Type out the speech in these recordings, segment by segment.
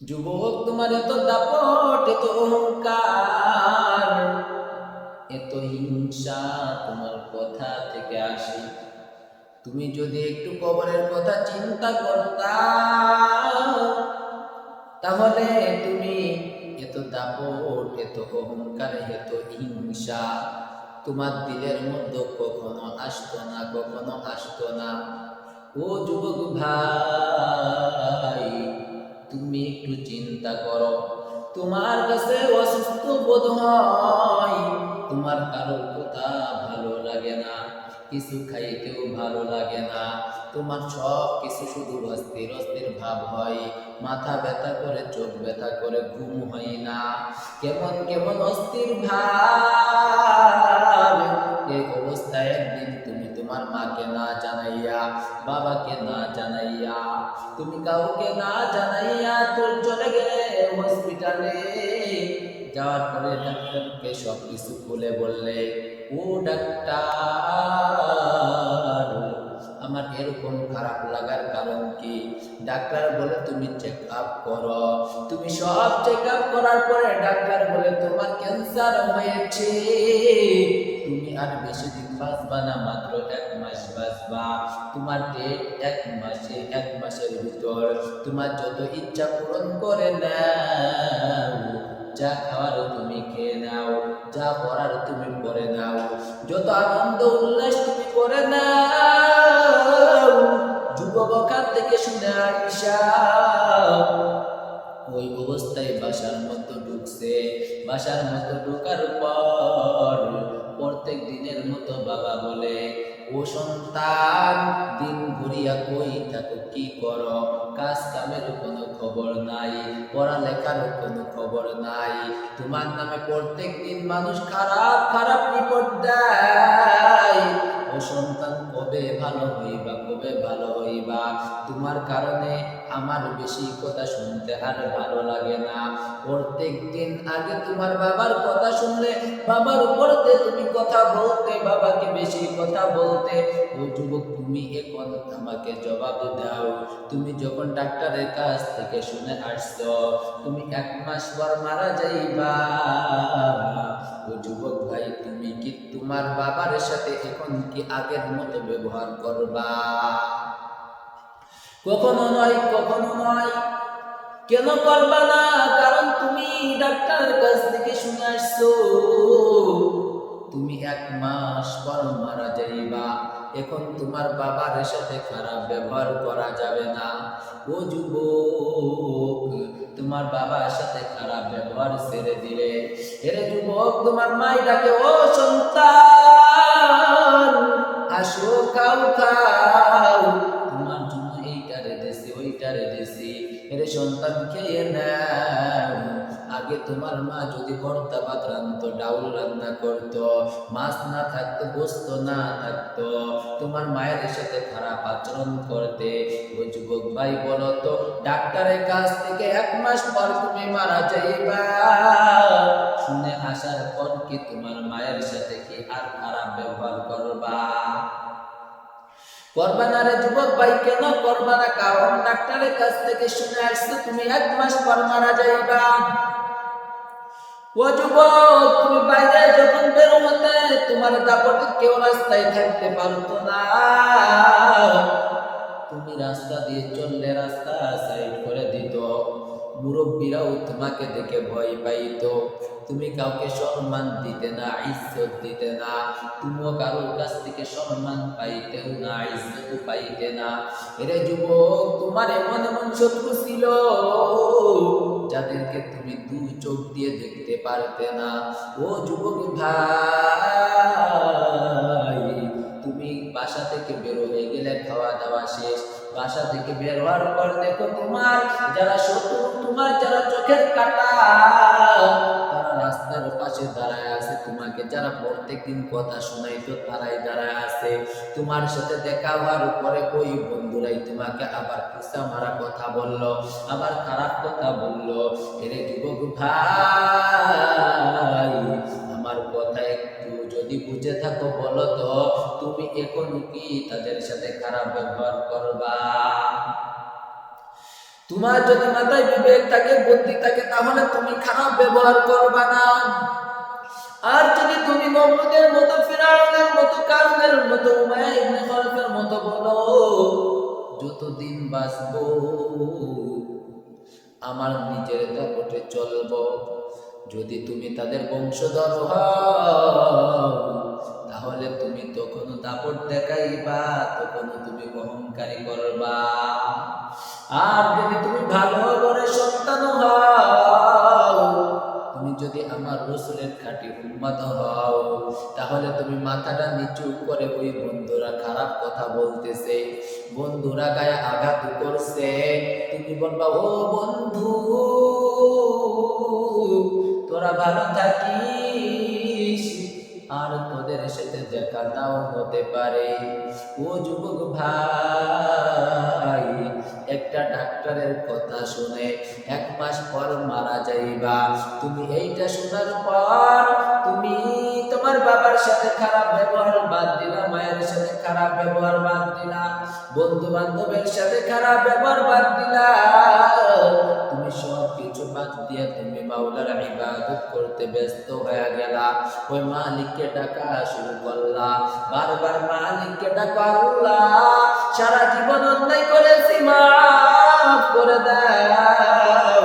যুবক, তোমার এত দাপট, এত অহংকার। এত হিংসা তোমার কথা থেকে আসে। তুমি যদি একটু কবরের কথা চিন্তা করতা, তাহলে তুমি এত দাপট, এত অহংকার, এত হিংসা তোমার দিলের মধ্যে কখনো আসতো না, কখনো আসতো না। ও যুবক ভাই তুমি একটু চিন্তা করো। তোমার কাছে অসুস্থ বোধ হয়, তোমার কারোর কথা ভালো লাগে না, কিছু খাইতেও ভালো লাগে না। তোমার সব কিছু শুধু অস্থির অস্থির ভাব হয়, মাথা ব্যথা করে, চোখ ব্যথা করে, ঘুম হয় না। কেমন কেমন অস্থির ভাব। তুমি কাউকে না জানাইয়া তোর চলে গেলে হসপিটালে যাওয়ার পরে ডাক্তারকে সব কিছু খুলে বললে, ও ডাক্তার, আমার এরকম খারাপ লাগার কারণ কি? ডাক্তার বলে, তুমি চেক আপ করো। তুমি সব চেক আপ করার পরে ডাক্তার বলে, তোমার ক্যান্সার হয়েছে। তুমি আর বেশি দিন বাঁচবা না, মাত্র এক মাস তোমার এক মাসে, এক মাসের ভিতর তোমার যত ইচ্ছা পূরণ করে নাও। যা খাওয়ার তুমি খেয়ে নাও, যা তুমি নাও। যত আনন্দ উল্লাস তুমি করে নাও। যুবক ওখান থেকে শুনে ওই অবস্থায় বাসার মতো ঢুকছে, বাসার মতো ঢোকার পর সন্তান, দিন ঘুরিয়া কই থাকো, কি কর? কাজ কামের কোনো খবর নাই, পড়ালেখার কোনো খবর নাই। তোমার নামে প্রত্যেক দিন মানুষ খারাপ খারাপ রিপোর্ট দেয়। ও সন্তান কবে ভালো হইবা, কবে ভালো হইবা? তোমার কারণে আমার বেশি কথা শুনতে আর ভালো লাগে না। প্রত্যেক দিন আগে তোমার বাবার কথা শুনলে, বাবার উপরতে তুমি কথা বলতে, বাবাকে বেশি কথা বলতে। ও যুবক, তুমি এখন আমাকে জবাব দাও। তুমি যখন ডাক্তারের কাছ থেকে শুনে আসছো, তুমি এক মাস পর মারা যাইবা। ও যুবক ভাই, তুমি কি তোমার বাবার সাথে এখন কি আগের মতো ব্যবহার করবা? কখনো নয় কখনো নয়। কেন করবা না? কারণ তুমি ডাক্তারের কাছ থেকে শুনে আসছো। তুমি এক মাস পর মারা যাইবা। এখন তোমার বাবার সাথে খারাপ ব্যবহার করা যাবে না। ও যুবক, তোমার বাবার সাথে খারাপ ব্যবহার ছেড়ে দিলে। এরে যুবক, তোমার মাই ডাকে, ও সন্তান, আসো, খাও এরে সন্তান নাও। আগে তোমার মা যদি ভর্তা ভাত রান্ধতো ডাউল রান্না করতো, মাছ না থাকতো, গোস্ত না থাকতো, তোমার মায়ের সাথে খারাপ আচরণ করতে ও যুবক ভাই বলো তো, ডাক্তারের কাছ থেকে এক মাস পর তুমি মারা যাইবা। শুনে আসার পর কি তোমার মায়ের সাথে কি আর খারাপ ব্যবহার করবা? করবা না রে যুবক ভাই, কেন করবা না কারণ ডাক্তারের কাছ থেকে শুনে আসছো, তুমি এক মাস পর মারা যাইবা। ও যুবক, তুমি বাইরে যখন বেরো হতে, তোমার দাপটে কেউ রাস্তায় থাকতে পারতো না। তুমি রাস্তা দিয়ে চললে রাস্তা সাইড করে দিত। মুরব্বীরাও তোমাকে দেখে ভয় পাইতো। তুমি কাউকে সম্মান দিতে না, ইজ্জত দিতে না, তুমিও কারোর কাছ থেকে সম্মান পাইতেও না, ইজ্জত পাইতে না। এরে যুবক, তোমার এমন এমন শত্রু ছিল যাদেরকে তুমি দু চোখ দিয়ে দেখতে পারতে না। ও যুবক ভাই, তুমি বাসা থেকে বের হয়ে গেলে খাওয়া দাওয়া শেষ। বাসা থেকে বের হওয়ার পর দেখো তোমার যারা শত্রু, তোমার যারা চোখের কাটা, তারা রাস্তার পাশে দাঁড়ায় আছে। তোমাকে যারা প্রত্যেকদিন কথা শোনাইতো, তারাই দাঁড়ায় আছে। তোমার সাথে দেখা হওয়ার পরে ওই বন্ধুরাই তোমাকে আবার খুশা মারা কথা বলল, আবার খারাপ কথা বলল। এরে যুবক ভাই বুঝে থাকো বলো তো তুমি এখন কি তাদের সাথে খারাপ ব্যবহার করবা। তোমার যদি মাথায় বিবেক থাকে, বুদ্ধি থাকে, তাহলে তুমি খারাপ ব্যবহার করবা না। আর যদি তুমি নমরুদের মতো, ফিরাউনের মতো, কারুনের মতো উমায়া ইবনে খলফের মতো বলো, যতদিন বাঁচবো, আমার নিজের দাপটে চলবো। যদি তুমি তাদের বংশধর হও তখন দেখাইবা তখন তুমি অহংকারী করবা। আর যদি তুমি ভালো করে সন্তান হও, তুমি যদি আমার রসুলের খাঁটি উম্মত হও, তাহলে তুমি মাথাটা নিচু করে ওই বন্ধুরা খারাপ কথা বলতেছে, বন্ধুরা গায়ে আঘাত করছে। তুমি বলবা, ও বন্ধু, তোরা ভালো থাকিস। আর তোদের সাথে দেখা নাও হতে পারে। ও যুবক ভাই, একটা ডাক্তারের কথা শুনে এক মাস পর মারা যাইবা। তুমি এইটা শোনার পর তুমি তোমার বাবার সাথে খারাপ ব্যবহার বাদ দিলা, মায়ের সাথে খারাপ ব্যবহার বাদ দিলা বন্ধু বান্ধবের সাথে খারাপ ব্যবহার বাদ দিলা। তুমি সব কিছু বাদ দিয়ে তুমি মাওলার ইবাদত করতে ব্যস্ত হয়ে গেলা। ওই মালিককে ডাকা শুরু করলা। বারবার মালিককে ডাকা আল্লাহ, সারা জীবন অন্যায় করেছি, মাফ করে দাও।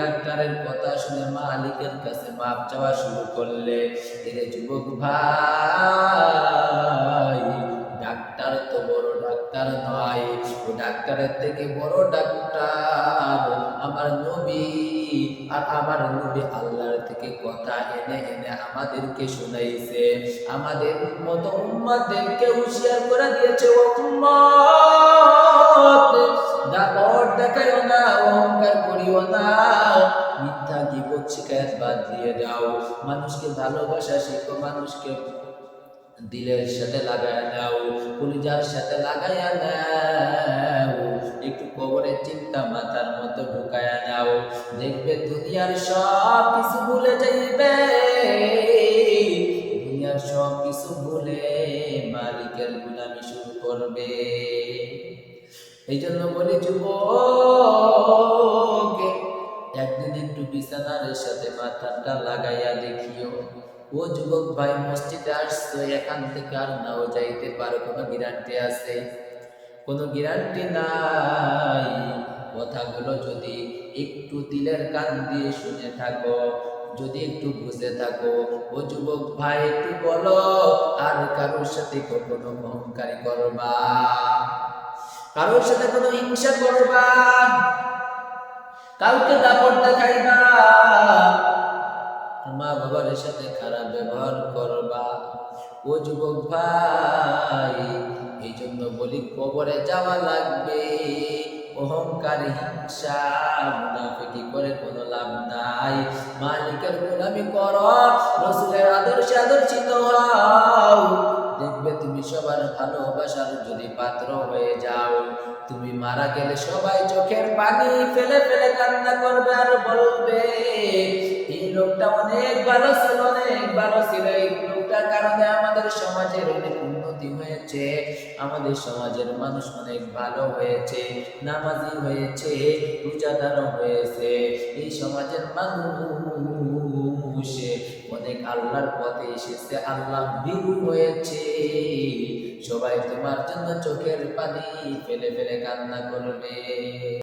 ডাক্তারের কথা শুনে মালিকের কাছে মাপ চাওয়া শুরু করলে। এরে যুবক ভাই ডাক্তারের থেকে বড় ডাক্তার। আমার নবী আর আমার নবী আল্লাহর থেকে কথা এনে এনে আমাদেরকে শুনাইছে। আমাদের মতো উম্মাদেরকে হুঁশিয়ার করে দিয়েছে, ও দেখাইও না, অহংকার করিও না। মিথ্যা বাদ দিয়ে দাও। মানুষকে ভালোবাসা শেখো, মানুষকে দিলের সাথে লাগায় দাও। কলিজার সাথে লাগাইয়া দাও। একটু কবরের চিন্তা মাথার মতো ঢুকায়া দাও দেখবে দুনিয়ার সব কিছু ভুলে যাইবে। দুনিয়ার সব কিছু ভুলে মালিকের গুলামি শুরু করবে। এই জন্য বলি একদিন একটু বিছানার সাথে মাথাটা লাগাইয়া দেখিও। ও যুবক ভাই, মসজিদে আসছো, এখান থেকে আর নাও যাইতে পারো কোনো গ্যারান্টি আছে। কোনো গ্যারান্টি নাই। কথাগুলো যদি একটু দিলের কান দিয়ে শুনে থাকো, যদি একটু বুঝে থাকো, ও যুবক ভাই, একটু বলো, আর কারোর সাথে কখনো অহংকারী করবা? কারোর সাথে কোনো হিংসা করবা? কাউকে দাপট দেখাইবা? মা বাবার সাথে খারাপ ব্যবহার করবা। ও যুবক ভাই কবরে যাওয়া লাগবে। অহংকার, হিংসা, মুনাফিকি করে লাভ নাই। মালিকের গোলামি কর, রসুলের দেখবে তুমি সবার ভালোবাসার যদি পাত্র হয়ে যাও। তুমি মারা গেলে সবাই চোখের পানি ফেলে ফেলে কান্না করবে আর বলবে, এই লোকটা অনেক ভালো ছিল, অনেক ভালো ছিল। এই লোকটার কারণে আমাদের সমাজের অনেক উন্নতি হয়েছে। আমাদের সমাজের মানুষ অনেক ভালো হয়েছে, নামাজি হয়েছে রোজাদার হয়েছে। এই সমাজের মানুষ অনেক আল্লাহর পথে এসেছে, আল্লাহ বিরু হয়েছে। সবাই তোমার জন্য চোখের পানি ফেলে ফেলে কান্না করবে।